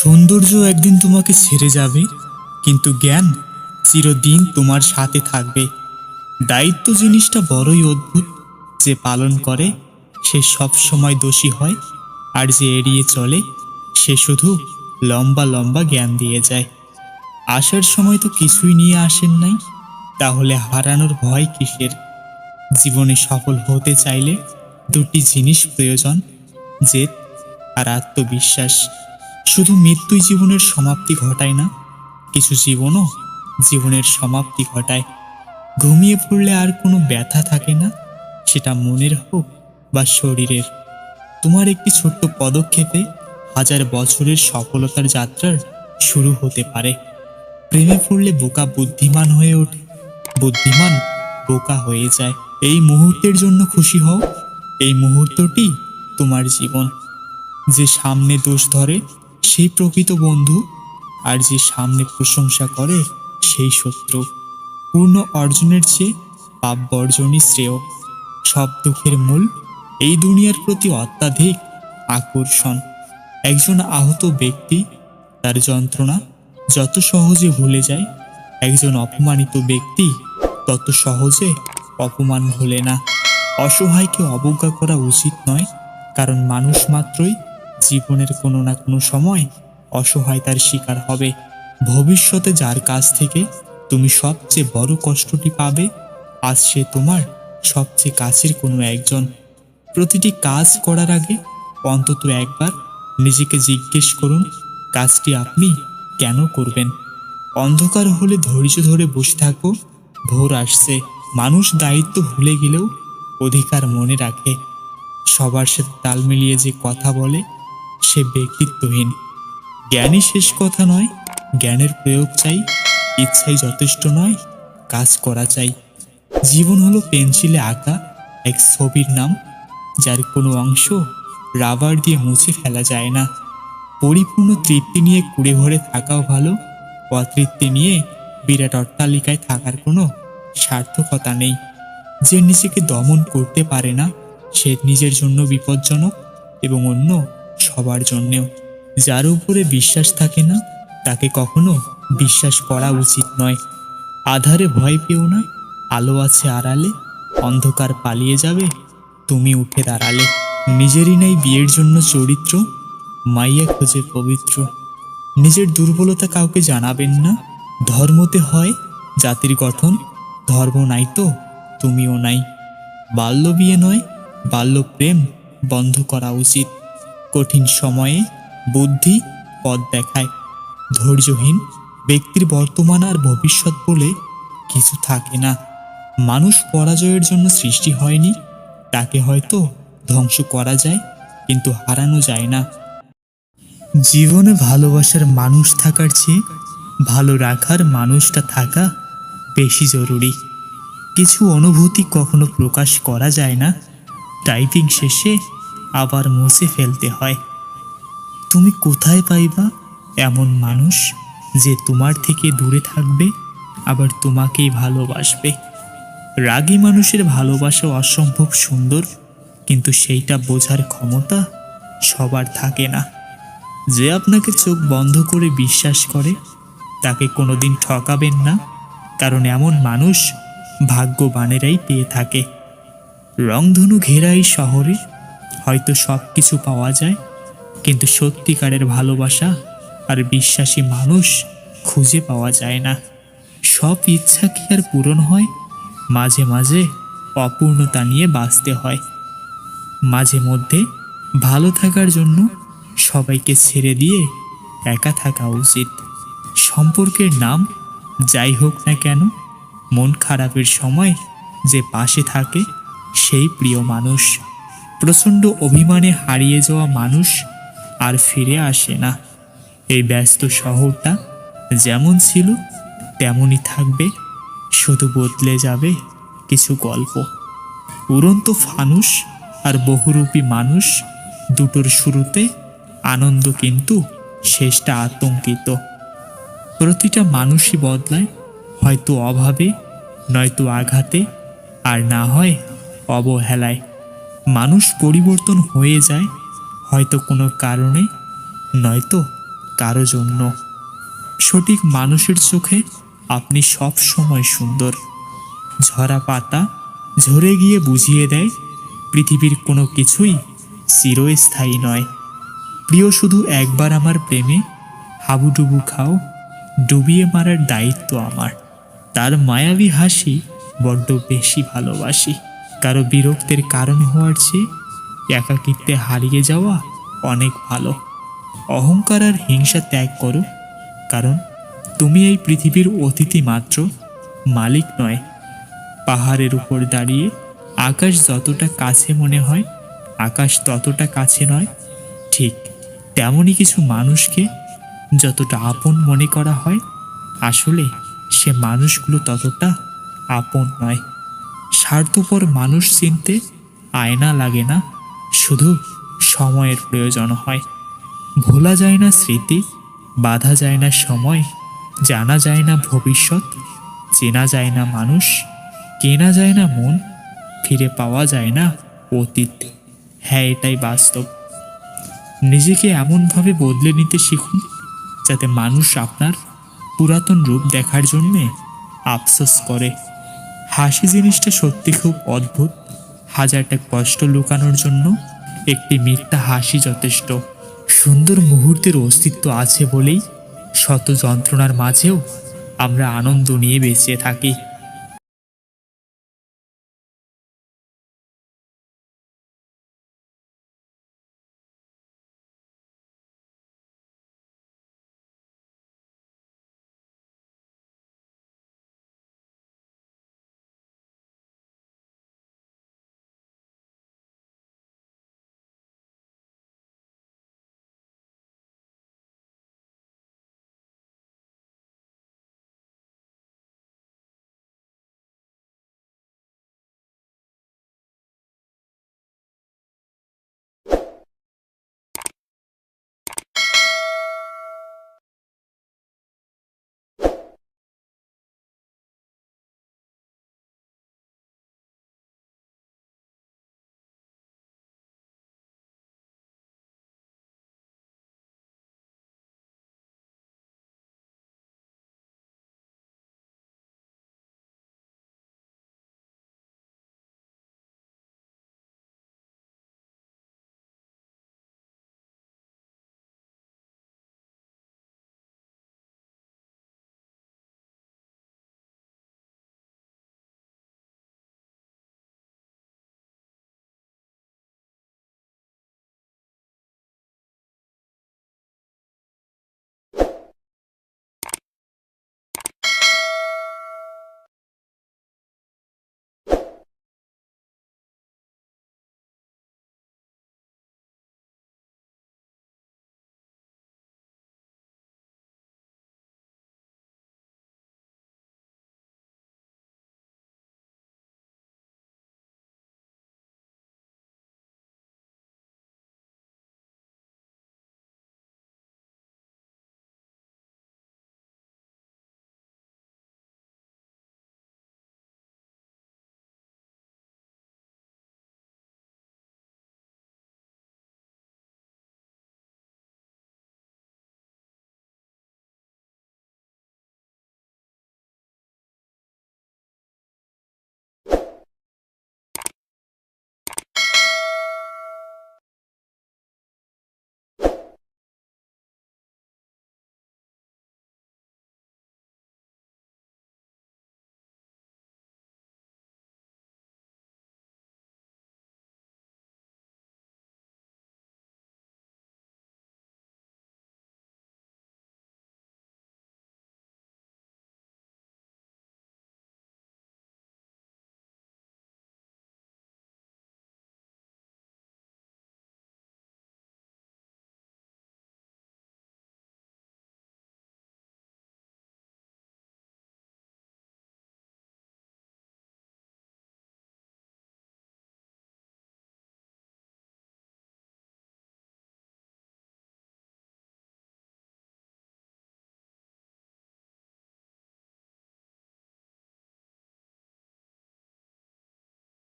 সৌন্দর্য একদিন তোমাকে ছেড়ে যাবে, কিন্তু জ্ঞান চিরদিন তোমার সাথে থাকবে। দায়িত্ব জিনিসটা বড়ই অদ্ভুত, যে পালন করে, সে সব সময় দোষী হয়, আর যে এড়িয়ে চলে, সে শুধু লম্বা লম্বা জ্ঞান দিয়ে যায়। আসার সময় তো কিছুই নিয়ে আসেন নাই, তাহলে হারানোর ভয় কিসের? জীবনে সফল হতে চাইলে দুটি জিনিস প্রয়োজন, জেদ আর আত্মবিশ্বাস। শুধু মৃত্যুই জীবনের সমাপ্তি ঘটায় না, কিছু জীবনও জীবনের সমাপ্তি ঘটায়। ঘুমিয়ে পড়লে আর কোনো ব্যথা থাকে না, সেটা মনের হোক বা শরীরের। তোমার একটি ছোট্ট পদক্ষেপে হাজার বছরের সফলতার যাত্রার শুরু হতে পারে। প্রেমে পড়লে বোকা বুদ্ধিমান হয়ে ওঠে, বুদ্ধিমান বোকা হয়ে যায়। এই মুহূর্তের জন্য খুশি হও, এই মুহূর্তটি তোমার জীবন। যে সামনে দোষ ধরে সেই প্রকৃত বন্ধু আর যে সামনে প্রশংসা করে সেই শত্রু। পূর্ণ অর্জনের চেয়ে পাপ বর্জনই শ্রেয়। সব দুঃখের মূল এই দুনিয়ার প্রতি অত্যাধিক আকর্ষণ। একজন আহত ব্যক্তি তার যন্ত্রণা যত সহজে ভুলে যায়, একজন অপমানিত ব্যক্তি তত সহজে অপমান ভুলে না। অসহায়কে অবজ্ঞা করা উচিত নয়, কারণ মানুষ মাত্রই জীবনের কোনো না কোনো সময় অসহায়তার শিকার হবে। ভবিষ্যতে যার কাছ থেকে তুমি সবচেয়ে বড় কষ্টটি পাবে, আজ সে তোমার সবচেয়ে কাছের কোনো একজন। প্রতিটি কাজ করার আগে অন্তত একবার নিজেকে জিজ্ঞেস করুন, কাজটি আপনি কেন করবেন? অন্ধকার হলে ধৈর্য ধরে বসে থাকো, ভোর আসছে। মানুষ দায়িত্ব ভুলে গেলেও অধিকার মনে রাখে। সবার সাথে তাল মিলিয়ে যে কথা বলে সে ব্যক্তিত্বহীন। জ্ঞানই শেষ কথা নয়, জ্ঞানের প্রয়োগ চাই, ইচ্ছাই যথেষ্ট নয়, কাজ করা চাই। জীবন হলো পেন্সিলে আঁকা এক ছবির নাম, যার কোনো অংশ রাবার দিয়ে মুছে ফেলা যায় না। পরিপূর্ণ তৃপ্তি নিয়ে কুড়ে ঘরে থাকাও ভালো, অতৃপ্তি নিয়ে বিরাট অট্টালিকায় থাকার কোনো সার্থকতা নেই। যে নিজেকে দমন করতে পারে না, সে নিজের জন্য বিপজ্জনক এবং অন্য সবার জন্যেও। যার উপরে বিশ্বাস থাকে না, তাকে কখনো বিশ্বাস করা উচিত নয়। আধারে ভয় পেও না, আলো আছে আড়ালে, অন্ধকার পালিয়ে যাবে, তুমি উঠে দাঁড়ালে। নিজেরই নাই বিয়ের জন্য চরিত্র, মাইয়া খোঁজে পবিত্র। নিজের দুর্বলতা কাউকে জানাবেন না। ধর্মতে হয়, জাতির গঠন, ধর্ম নাই তো, তুমিও নাই। বাল্য বিয়ে নয়, বাল্য প্রেম বন্ধ করা উচিত। কঠিন সময়ে বুদ্ধি পথ দেখায়। ধৈর্যহীন ব্যক্তির বর্তমান আর ভবিষ্যৎ বলে কিছু থাকে না। মানুষ পরাজয়ের জন্য সৃষ্টি হয়নি, তাকে হয়তো ধ্বংস করা যায়, কিন্তু হারানো যায় না। জীবনে ভালোবাসার মানুষ থাকার চেয়ে ভালো রাখার মানুষটা থাকা বেশি জরুরি। কিছু অনুভূতি কখনো প্রকাশ করা যায় না। টাইপিং শেষে আবার মুছে ফেলতে হয়। তুমি কোথায় পাইবা এমন মানুষ যে তোমার থেকে দূরে থাকবে, আবার তোমাকেই ভালোবাসবে। রাগী মানুষের ভালোবাসা অসম্ভব সুন্দর, কিন্তু সেইটা বোঝার ক্ষমতা সবার থাকে না। যে আপনাকে চোখ বন্ধ করে বিশ্বাস করে, তাকে কোনোদিন ঠকাবেন না, কারণ এমন মানুষ ভাগ্যবানেরাই পেয়ে থাকে। রংধনু ঘেরা এই শহরে হয়তো সব কিছু পাওয়া যায়, কিন্তু সত্যিকারের ভালোবাসা আর বিশ্বাসী মানুষ খুঁজে পাওয়া যায় না। সব ইচ্ছা কি আর পূরণ হয়? মাঝে মাঝে অপূর্ণতা নিয়ে বাঁচতে হয়। মাঝে মধ্যে ভালো থাকার জন্য সবাইকে ছেড়ে দিয়ে একা থাকা উচিত। সম্পর্কের নাম যাই হোক না কেন, মন খারাপের সময় যে পাশে থাকে সেই প্রিয় মানুষ। প্রচণ্ড অভিমানে হারিয়ে যাওয়া মানুষ আর ফিরে আসে না। এই ব্যস্ত শহরটা যেমন ছিল, তেমনই থাকবে, শুধু বদলে যাবে কিছু গল্প। উড়ন্ত ফানুস আর বহুরূপী মানুষ দুটোর শুরুতে আনন্দ কিন্তু শেষটা আতঙ্কিত। প্রতিটা মানুষই বদলায়, হয়তো অভাবে, নয়তো আঘাতে, আর না হয় অবহেলায়। মানুষ পরিবর্তন হয়ে যায়, হয়তো কোনো কারণে, নয়তো কারও জন্য। সঠিক মানুষের চোখে আপনি সব সময় সুন্দর। ঝরা পাতা ঝরে গিয়ে বুঝিয়ে দেয়, পৃথিবীর কোনো কিছুই চিরস্থায়ী নয়। প্রিয়, শুধু একবার আমার প্রেমে হাবুডুবু খাও, ডুবিয়ে মারার দায়িত্ব আমার। তার মায়াবী হাসি বড্ড বেশি ভালোবাসি। কারও বিরক্তের কারণ হওয়ার চেয়ে একাকিত্বে হারিয়ে যাওয়া অনেক ভালো। অহংকার আর হিংসা ত্যাগ করো, কারণ তুমি এই পৃথিবীর অতিথি মাত্র, মালিক নয়। পাহাড়ের উপর দাঁড়িয়ে আকাশ যতটা কাছে মনে হয়, আকাশ ততটা কাছে নয়, ঠিক তেমনই কিছু মানুষকে যতটা আপন মনে করা হয়, আসলে সে মানুষগুলো ততটা আপন নয়। স্বার্থপর মানুষ চিনতে আয়না লাগে না, শুধু সময়ের প্রয়োজন হয়। ভোলা যায় না স্মৃতি, বাধা যায় না সময়, জানা যায় না ভবিষ্যৎ, চেনা যায় না মানুষ, কেনা যায় না মন, ফিরে পাওয়া যায় না অতীত। হ্যাঁ এটাই বাস্তব। নিজেকে এমনভাবে বদলে নিতে শিখুন, যাতে মানুষ আপনার পুরাতন রূপ দেখার জন্যে আফসোস করে। হাসি জিনিসটা সত্যি খুব অদ্ভুত। হাজারটা কষ্ট লুকানোর জন্য একটি মিথ্যা হাসি যথেষ্ট। সুন্দর মুহূর্তের অস্তিত্ব আছে বলেই শত যন্ত্রণার মাঝেও আমরা আনন্দ নিয়ে বেঁচে থাকি।